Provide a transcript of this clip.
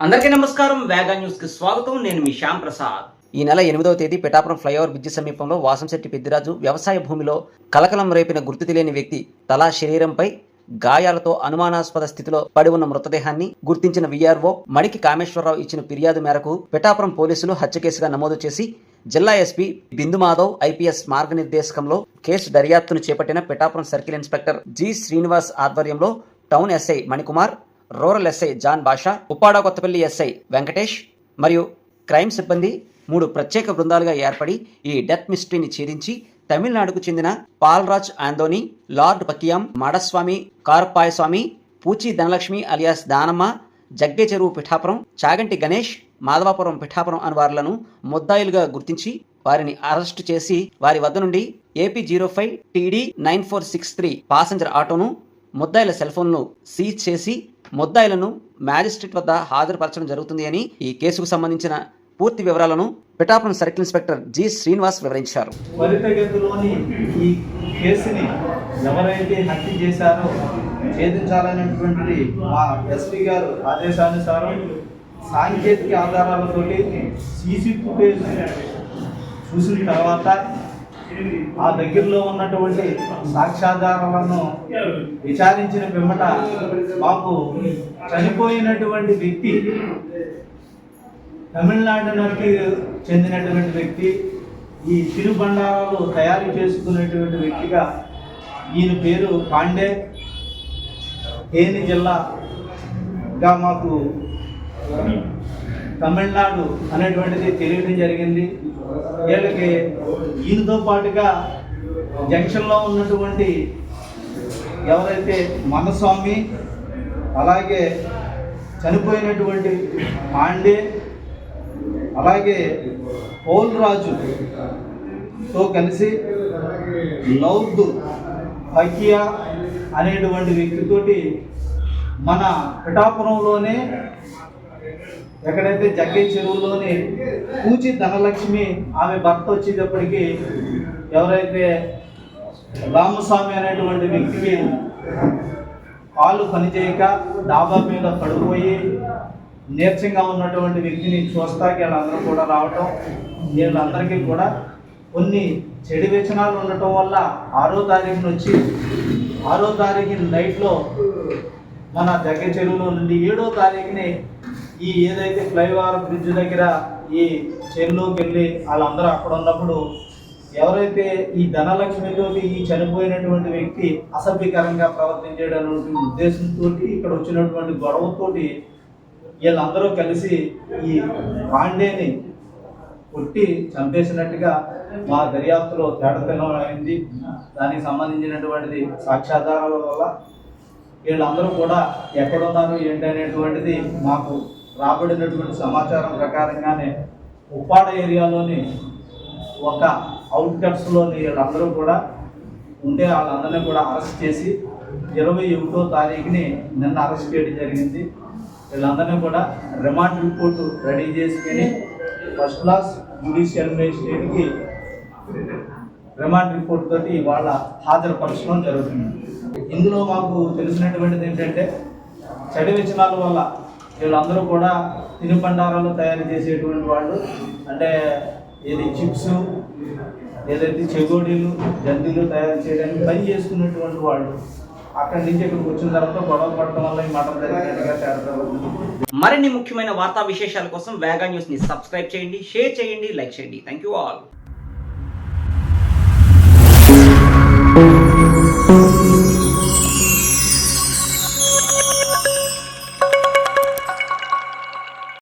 అందరికీ నమస్కారం. వేగా న్యూస్కి స్వాగతం. నేను మీ శ్యామ్ ప్రసాద్. ఈ నెల ఎనిమిదవ తేదీ పిఠాపురం ఫ్లైఓవర్ బ్రిడ్జి సమీపంలో వాసంశెట్టి పెద్దిరాజు వ్యవసాయ భూమిలో కలకలం రేపిన గుర్తు తెలియని వ్యక్తి తలా శరీరంపై గాయాలతో అనుమానాస్పద స్థితిలో పడి ఉన్న మృతదేహాన్ని గుర్తించిన విఆర్ఓ మడికి కామేశ్వరరావు ఇచ్చిన ఫిర్యాదు మేరకు పిఠాపురం పోలీసులు హత్య కేసుగా నమోదు చేసి జిల్లా ఎస్పీ బిందు మాధవ్ ఐపీఎస్ మార్గనిర్దేశకంలో కేసు దర్యాప్తును చేపట్టిన Pithapuram circle inspector G Srinivas ఆధ్వర్యంలో town SI Manikumar rural SI John Basha Uppada Kothapalli SI Venkatesh మరియు క్రైమ్ సిబ్బంది మూడు ప్రత్యేక బృందాలుగా ఏర్పడి ఈ డెత్ మిస్టరీని ఛేదించి తమిళనాడుకు చెందిన పాల్రాజ్ ఆందోని లార్డ్ పకియాం మాడస్వామి కార్పాయస్వామి పూచి ధనలక్ష్మి అలియాస్ దానమ్మ జగ్గే చెరువు పిఠాపురం చాగంటి గణేష్ మాధవాపురం పిఠాపురం అని వారులను ముద్దాయిలుగా గుర్తించి వారిని అరెస్టు చేసి వారి వద్ద నుండి AP zero five TD nine four six three passenger ఆటోను ముద్దాయిల సెల్ ఫోన్ను సీజ్ చేసి ముద్దాయిలను మ్యాజిస్ట్రేట్ వద్ద హాజరుపరచడం జరుగుతుంది అని ఈ కేసుకు సంబంధించిన పూర్తి వివరాలను Pithapuram circle inspector G Srinivas వివరించారు. త్వరితగతిలోని ఈ కేసుని ఎవరైతే హత్య చేశారో ఛేదించాలనేటువంటిది మా ఎస్పీ గారు ఆదేశానుసారం సాంకేతిక ఆధారాలతోటి సీసీ ఫుటేజ్ చూసిన తర్వాత ఆ దగ్గరలో ఉన్నటువంటి సాక్ష్యాధారాలను విచారించిన పిమ్మట మాకు చనిపోయినటువంటి వ్యక్తి తమిళనాడు తమిళనాడుకి చెందినటువంటి వ్యక్తి ఈ తిరుబండారాలు తయారు చేసుకున్నటువంటి వ్యక్తిగా ఈయన పేరు పాండే. తేని జిల్లాగా మాకు తమిళనాడు అనేటువంటిది తెలియడం జరిగింది. వీళ్ళకి ఈయనతో పాటుగా జంక్షన్లో ఉన్నటువంటి ఎవరైతే మనస్వామి అలాగే చనిపోయినటువంటి పాండే అలాగే పోల్ రాజుతో కలిసి లౌద్ ఫకియా అనేటువంటి వ్యక్తితోటి మన పిఠాపురంలోనే ఎక్కడైతే జగ్గే చెరువులోని పూచి ధనలక్ష్మి ఆమె భర్త వచ్చేటప్పటికి ఎవరైతే రామస్వామి అనేటువంటి వ్యక్తికి కాళ్ళు పనిచేయక డాబా మీద పడిపోయి నీరసంగా ఉన్నటువంటి వ్యక్తిని చూస్తాకి వీళ్ళందరూ కూడా రావటం వీళ్ళందరికీ కూడా కొన్ని చెడు వ్యచనాలు ఉండటం వల్ల ఆరో తారీఖున వచ్చి ఆరో తారీఖు నైట్లో మన దగ్గర చెరువులో నుండి ఏడో తారీఖుని ఈ ఏదైతే ఫ్లైఓవర్ బ్రిడ్జ్ దగ్గర ఈ చెరువులోకి వెళ్ళి వాళ్ళందరూ అక్కడ ఉన్నప్పుడు ఎవరైతే ఈ ధనలక్ష్మితో ఈ చనిపోయినటువంటి వ్యక్తి అసభ్యకరంగా ప్రవర్తించడం ఉద్దేశంతో ఇక్కడ వచ్చినటువంటి గొడవతోటి వీళ్ళందరూ కలిసి ఈ పాండేని కొట్టి చంపేసినట్టుగా మా దర్యాప్తులో తేటతెల్లం అయింది. దానికి సంబంధించినటువంటిది సాక్ష్యాధారాల వల్ల వీళ్ళందరూ కూడా ఎక్కడున్నారు ఏంటి అనేటువంటిది మాకు రాబడినటువంటి సమాచారం ప్రకారంగానే ఉప్పాడ ఏరియాలోని ఒక అవుట్కట్స్లోని వీళ్ళందరూ కూడా ఉంటే వాళ్ళందరినీ కూడా అరెస్ట్ చేసి ఇరవై ఒకటో తారీఖుని నిన్న అరెస్ట్ చేయడం జరిగింది. వీళ్ళందరినీ కూడా రిమాండ్ రిపోర్ట్ రెడీ చేసుకొని ఫస్ట్ క్లాస్ జ్యుడిషియల్ మేజిస్ట్రేట్కి రిమాండ్ రిపోర్ట్ తోటి వాళ్ళ హాజరుపరచడం జరుగుతుంది. ఇందులో మాకు తెలిసినటువంటిది ఏంటంటే చెడు విచ్చనాల వల్ల వీళ్ళందరూ కూడా తినుబండారాలు తయారు చేసేటువంటి వాళ్ళు. అంటే ఏది చిప్స్ ఏదైతే చెగోడీలు జంతువులు తయారు చేయడానికి పని చేసుకున్నటువంటి వాళ్ళు. అక్కడి నుంచి ఇక్కడికి వచ్చిన తర్వాత గొడవ పడటం వల్ల ఈ మటన్ జరిగినట్టుగా మరిన్ని ముఖ్యమైన వార్తా విశేషాల కోసం వేగా న్యూస్ని సబ్స్క్రైబ్ చేయండి షేర్ చేయండి లైక్ చేయండి. Thank you all